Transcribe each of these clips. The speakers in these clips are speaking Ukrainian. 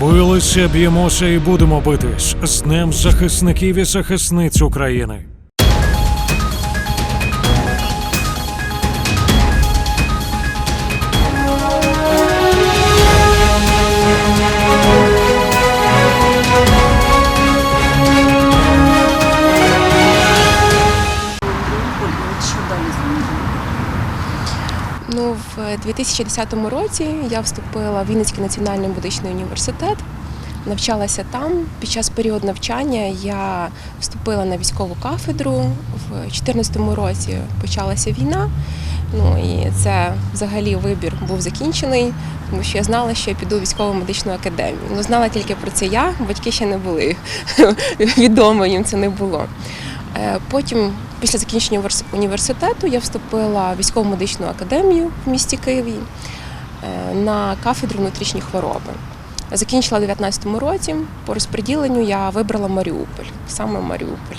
Билися, б'ємося і будемо битись з Днем захисників і захисниць України. В 2010 році я вступила в Вінницький національний медичний університет, навчалася там. Під час періоду навчання я вступила на військову кафедру. В 2014 році почалася війна. Ну і це взагалі вибір був закінчений, тому що я знала, що я піду в військово медичну академію. Ну знала тільки про це я, батьки ще не були відомо їм це не було. Е, Потім, після закінчення універс- університету, я вступила в військово медичну академію в місті Києві е, на кафедру внутрішні хвороби. Закінчила у 2019 році. По розподіленню я вибрала Маріуполь, саме Маріуполь.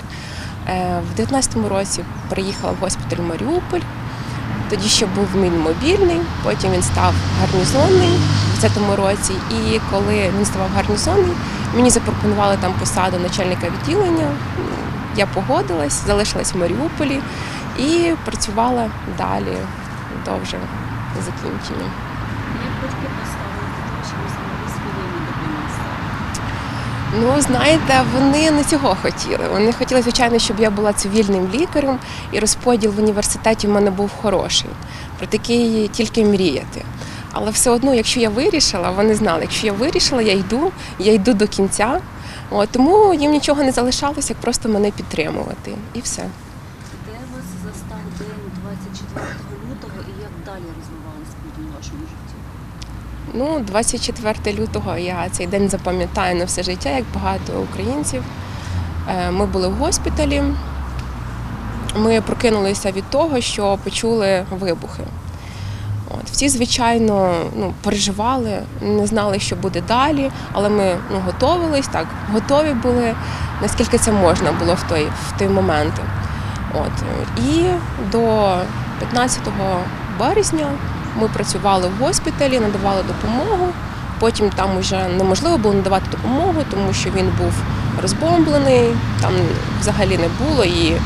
Е, В 2019 році приїхала в госпіталь Маріуполь. Тоді ще був він мобільний, потім він став гарнізонний в 2020 році. І коли він ставав гарнізонний, мені запропонували там посаду начальника відділення. Я погодилась, залишилась в Маріуполі і працювала далі до вже закінчення. Як батьки поставили до того, що ви займалися війною дипломатством? Ну, знаєте, вони не цього хотіли. Вони хотіли, звичайно, щоб я була цивільним лікарем, і розподіл в університеті в мене був хороший. Про такий тільки мріяти. Але все одно, якщо я вирішила, вони знали, якщо я вирішила, я йду, я йду до кінця. От, тому їм нічого не залишалося, як просто мене підтримувати. І все. Де вас застав день 24 лютого і як далі розвивалися події в вашому житті? Ну, 24 лютого я цей день запам'ятаю на все життя, як багато українців. Е, Ми були в госпіталі. Ми прокинулися від того, що почули вибухи. Всі, звичайно, ну, переживали, не знали, що буде далі, але ми ну, готувались, так, готові були, наскільки це можна було в той, в той момент. От. І до 15 березня ми працювали в госпіталі, надавали допомогу. Потім там вже неможливо було надавати допомогу, тому що він був розбомблений, там взагалі не було і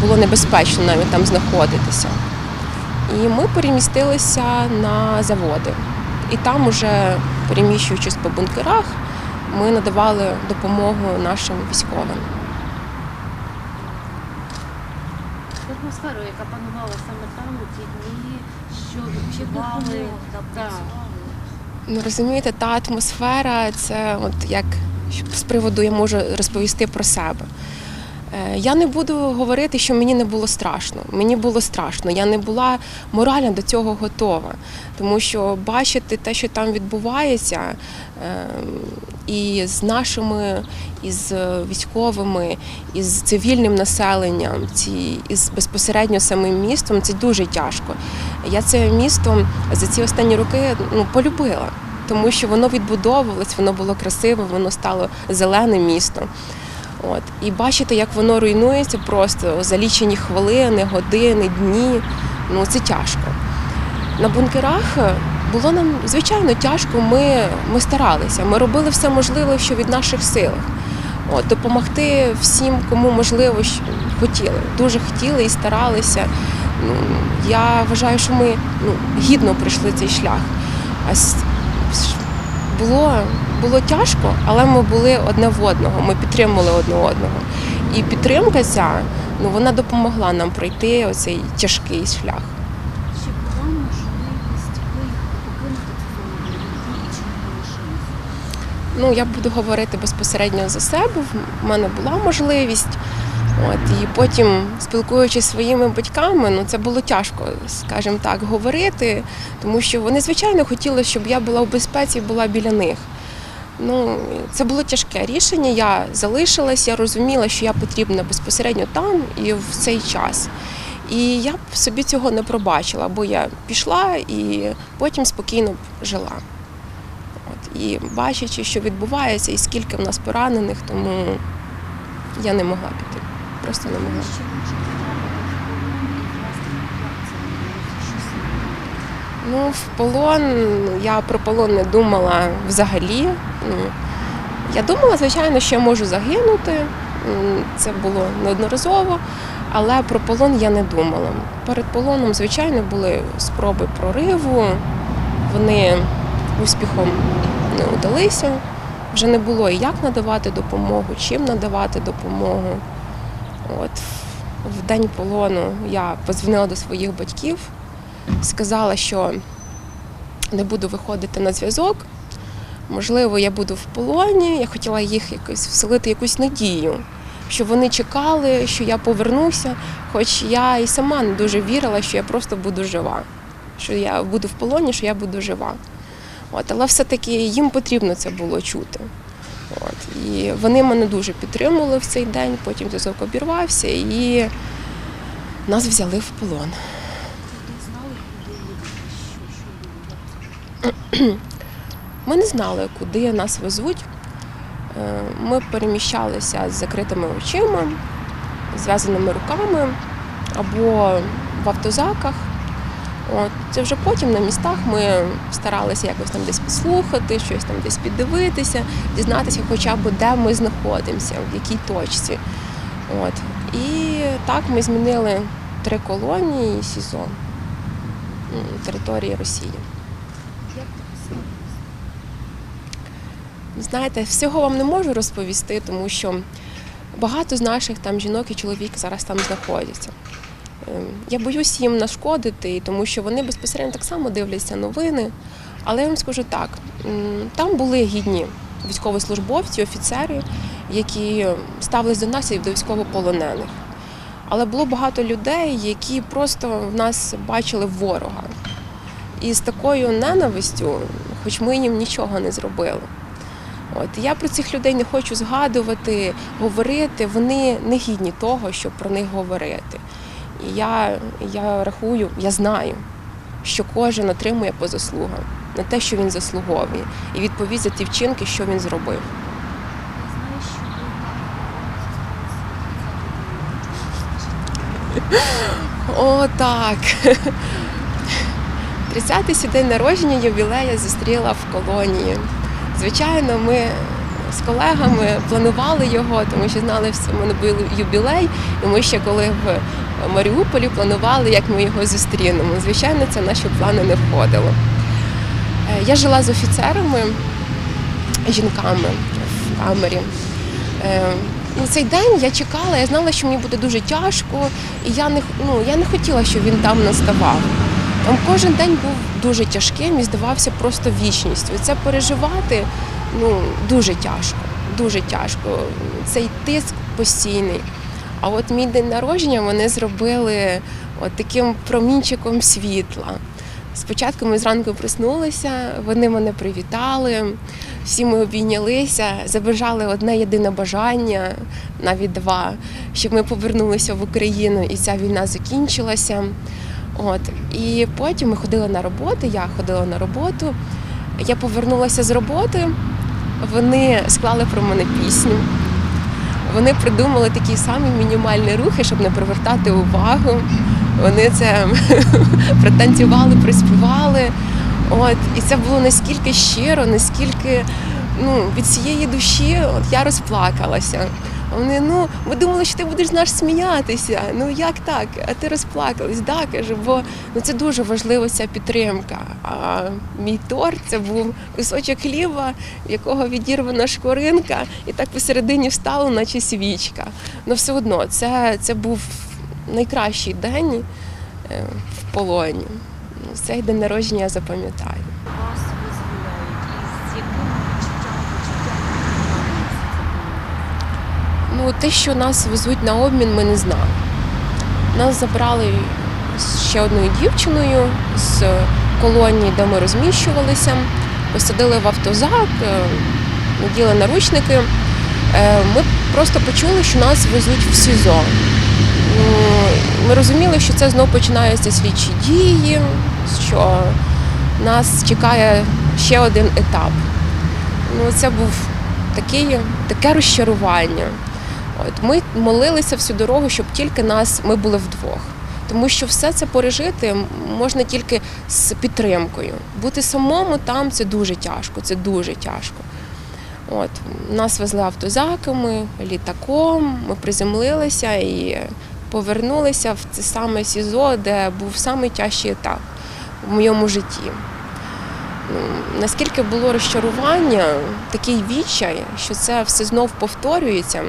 було небезпечно навіть там знаходитися. І ми перемістилися на заводи. І там, уже переміщуючись по бункерах, ми надавали допомогу нашим військовим. атмосферу, яка панувала саме там у ті дні, що відчували. Так. Ну розумієте, та атмосфера це от як з приводу я можу розповісти про себе. Е, Я не буду говорити, що мені не було страшно. Мені було страшно. Я не була морально до цього готова, тому що бачити те, що там відбувається, е, і з нашими, і з військовими, і з цивільним населенням, і з безпосередньо самим містом, це дуже тяжко. Я це місто за ці останні роки ну, полюбила, тому що воно відбудовувалось, воно було красиве, воно стало зеленим містом. От. І бачити, як воно руйнується просто за лічені хвилини, години, дні. Ну це тяжко. На бункерах було нам звичайно тяжко. Ми, ми старалися. Ми робили все можливе, що від наших сил. От, допомогти всім, кому можливо, хотіли. Дуже хотіли і старалися. Ну, я вважаю, що ми ну, гідно пройшли цей шлях. А було, було тяжко, але ми були одне в одного. Ми підтримували одне одного. І підтримка ця ну, вона допомогла нам пройти оцей тяжкий шлях. Чи була можливість покинути цю? Ну, я буду говорити безпосередньо за себе. В мене була можливість. От, і потім, спілкуючись зі своїми батьками, ну це було тяжко, скажімо так, говорити, тому що вони, звичайно, хотіли, щоб я була в безпеці була біля них. Ну, це було тяжке рішення. Я залишилась, я розуміла, що я потрібна безпосередньо там і в цей час. І я б собі цього не пробачила, бо я пішла і потім спокійно жила. От, і бачачи, що відбувається, і скільки в нас поранених, тому я не могла піти. Просто не могла. Ну, в полон я про полон не думала взагалі. Ну, я думала, звичайно, що я можу загинути. Це було неодноразово, але про полон я не думала. Перед полоном, звичайно, були спроби прориву. Вони успіхом не удалися. Вже не було і як надавати допомогу, чим надавати допомогу. От в день полону я подзвонила до своїх батьків, сказала, що не буду виходити на зв'язок. Можливо, я буду в полоні. Я хотіла їх якось вселити якусь надію, що вони чекали, що я повернуся. Хоч я і сама не дуже вірила, що я просто буду жива, що я буду в полоні, що я буду жива. От, але все-таки їм потрібно це було чути. От, і вони мене дуже підтримували в цей день, потім зв'язок обірвався і нас взяли в полон. Ми не знали, куди нас везуть. Е, Ми переміщалися з закритими очима, зв'язаними руками або в автозаках. От. Це вже потім на містах ми старалися якось там десь підслухати, щось там десь піддивитися, дізнатися хоча б де ми знаходимося, в якій точці. От. І так ми змінили три колонії і СІЗО території Росії. Знаєте, всього вам не можу розповісти, тому що багато з наших там жінок і чоловік зараз там знаходяться. Я боюсь їм нашкодити, тому що вони безпосередньо так само дивляться новини. Але я вам скажу так: там були гідні військовослужбовці, офіцери, які ставились до нас як до військовополонених. Але було багато людей, які просто в нас бачили ворога. І з такою ненавистю, хоч ми їм нічого не зробили. От я про цих людей не хочу згадувати, говорити. Вони не гідні того, щоб про них говорити. І я, я рахую, я знаю, що кожен отримує по заслугам на те, що він заслуговує, і відповідь за ті вчинки, що він зробив. О, так. 30-й день народження ювілея зустріла в колонії. Звичайно, ми з колегами планували його, тому що знали, що в мене був ювілей, і ми ще коли в Маріуполі планували, як ми його зустрінемо. Звичайно, це наші плани не входило. Е, Я жила з офіцерами, жінками в камері. Е, На цей день я чекала, я знала, що мені буде дуже тяжко, і я не, ну, я не хотіла, щоб він там наставав. Там кожен день був дуже тяжким і здавався просто вічністю. Це переживати ну, дуже тяжко, дуже тяжко. Цей тиск постійний. А от мій день народження вони зробили от таким промінчиком світла. Спочатку ми зранку проснулися, вони мене привітали, всі ми обійнялися, забажали одне єдине бажання, навіть два, щоб ми повернулися в Україну і ця війна закінчилася. От. І потім ми ходили на роботу, я ходила на роботу. Я повернулася з роботи, вони склали про мене пісню. Вони придумали такі самі мінімальні рухи, щоб не привертати увагу. Вони це протанцювали, приспівали. От, і це було наскільки щиро, наскільки ну, від цієї душі от я розплакалася. Вони, ну, ми думали, що ти будеш з нас сміятися. Ну як так? А ти розплакалась, да, кажу, бо ну, це дуже важлива ця підтримка. А мій торт це був кусочок хліба, в якого відірвана шкоринка, і так посередині встало, наче свічка. Ну все одно, це, це був найкращий день е, в полоні. Ну, Цей день народження я запам'ятаю. вас визволяють і з яким відчуттям почуттям Ну, те, що нас везуть на обмін, ми не знали. Нас забрали з ще одною дівчиною з колонії, де ми розміщувалися, посадили в автозак, е, наділи наручники. Е, Ми просто почули, що нас везуть в СІЗО. Ми розуміли, що це знову починаються слідчі дії, що нас чекає ще один етап. Ну, це був такий, таке розчарування. От ми молилися всю дорогу, щоб тільки нас ми були вдвох. Тому що все це пережити можна тільки з підтримкою. Бути самому там це дуже тяжко, це дуже тяжко. От, нас везли автозаками, літаком, ми приземлилися і повернулися в це саме СІЗО, де був найтяжчий етап в моєму житті. Ну, Наскільки було розчарування, такий відчай, що це все знов повторюється.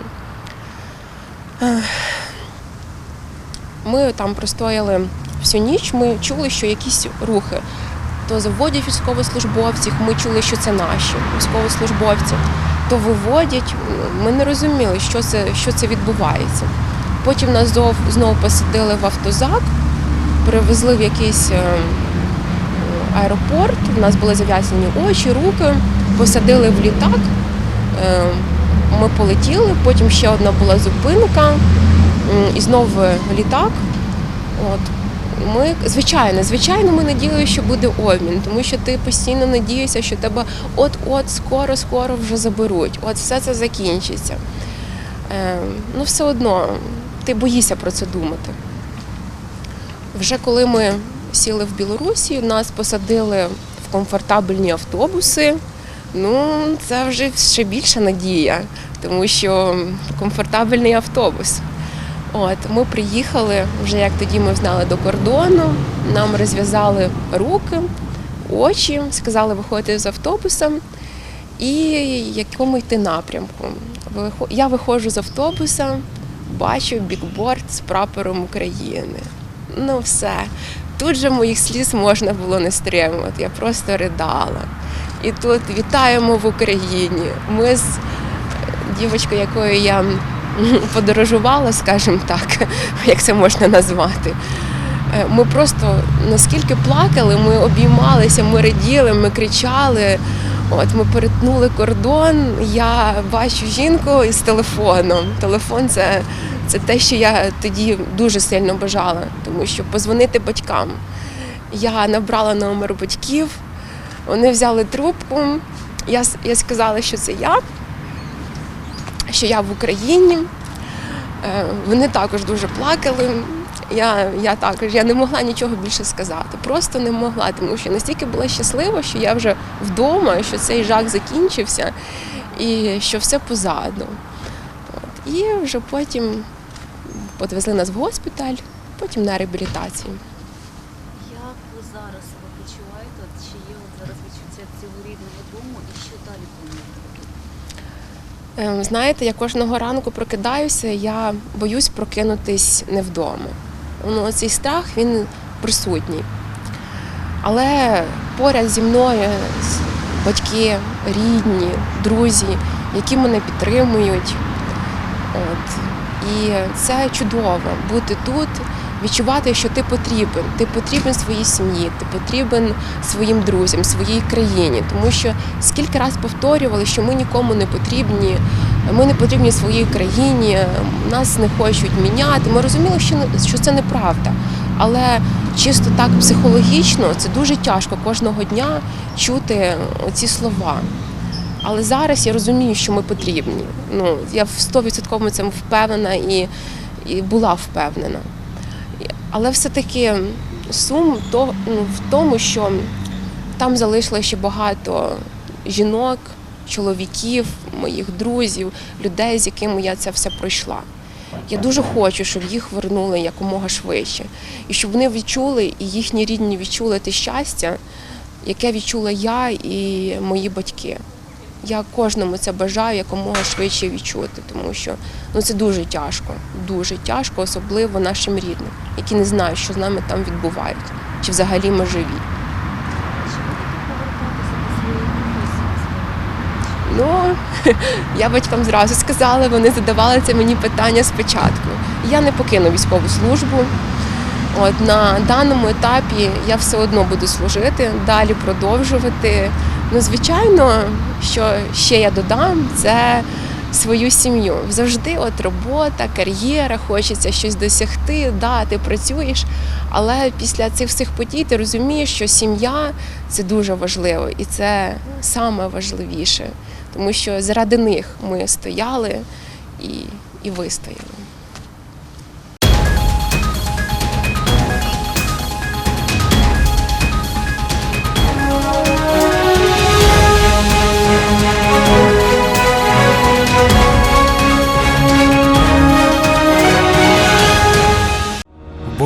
Ми там простояли всю ніч, ми чули, що якісь рухи. То заводять військовослужбовців, ми чули, що це наші військовослужбовці, то виводять. Ми не розуміли, що це, що це відбувається. Потім нас знов, знову посадили в автозак, привезли в якийсь е, аеропорт. У нас були зав'язані очі, руки, посадили в літак. Ми полетіли, потім ще одна була зупинка, і знову літак. От. Ми, звичайно, звичайно, ми надіялися, що буде обмін, тому що ти постійно надієшся, що тебе от-от, скоро-скоро вже заберуть. От все це закінчиться. Е, ну, все одно, ти боїшся про це думати. Вже коли ми сіли в Білорусі, нас посадили в комфортабельні автобуси. Ну, це вже ще більша надія, тому що комфортабельний автобус. От, ми приїхали, вже як тоді ми знали до кордону, нам розв'язали руки, очі, сказали виходити з автобуса і якому йти напрямку. Я виходжу з автобуса, бачу бікборд з прапором України. Ну все. Тут же моїх сліз можна було не стримувати. Я просто ридала. І тут вітаємо в Україні. Ми з дівчинкою, якою я подорожувала, скажімо так, як це можна назвати. Е, Ми просто наскільки плакали, ми обіймалися, ми раділи, ми кричали. От ми перетнули кордон. Я бачу жінку із телефоном. Телефон це, це те, що я тоді дуже сильно бажала, тому що позвонити батькам. Я набрала номер батьків, вони взяли трубку. Я, я сказала, що це я, що я в Україні. Е, Вони також дуже плакали. Я, я також я не могла нічого більше сказати. Просто не могла, тому що настільки була щаслива, що я вже вдома, що цей жах закінчився і що все позаду. От. І вже потім відвезли нас в госпіталь, потім на реабілітацію. Як ви зараз себе почуваєте? От Чи є от зараз відчуття цього рідного дому і що далі плануєте? Ем, Знаєте, я кожного ранку прокидаюся, я боюсь прокинутись не вдома. Ну, цей страх він присутній. Але поряд зі мною батьки, рідні, друзі, які мене підтримують. От. І це чудово бути тут, відчувати, що ти потрібен. Ти потрібен своїй сім'ї, ти потрібен своїм друзям, своїй країні. Тому що скільки раз повторювали, що ми нікому не потрібні, ми не потрібні своїй країні, нас не хочуть міняти. Ми розуміли, що, це неправда. Але чисто так психологічно це дуже тяжко кожного дня чути ці слова. Але зараз я розумію, що ми потрібні. Ну, я в 100% цьому впевнена і, і була впевнена. Але все-таки сум то, ну, в тому, що там залишилося ще багато жінок, чоловіків, моїх друзів, людей, з якими я це все пройшла. Я дуже хочу, щоб їх вернули якомога швидше. І щоб вони відчули, і їхні рідні відчули те щастя, яке відчула я і мої батьки. Я кожному це бажаю якомога швидше відчути, тому що ну це дуже тяжко, дуже тяжко, особливо нашим рідним, які не знають, що з нами там відбувається, чи взагалі ми живі. Ну я батькам зразу сказала, вони задавали це мені питання спочатку. Я не покину військову службу. От на даному етапі я все одно буду служити, далі продовжувати. Ну, звичайно, що ще я додам, це свою сім'ю. Завжди от робота, кар'єра, хочеться щось досягти, да, ти працюєш. Але після цих всіх подій ти розумієш, що сім'я це дуже важливо і це саме важливіше, тому що заради них ми стояли і, і вистояли.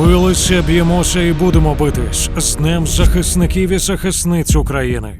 Билися, б'ємося і будемо битись з Днем захисників і захисниць України.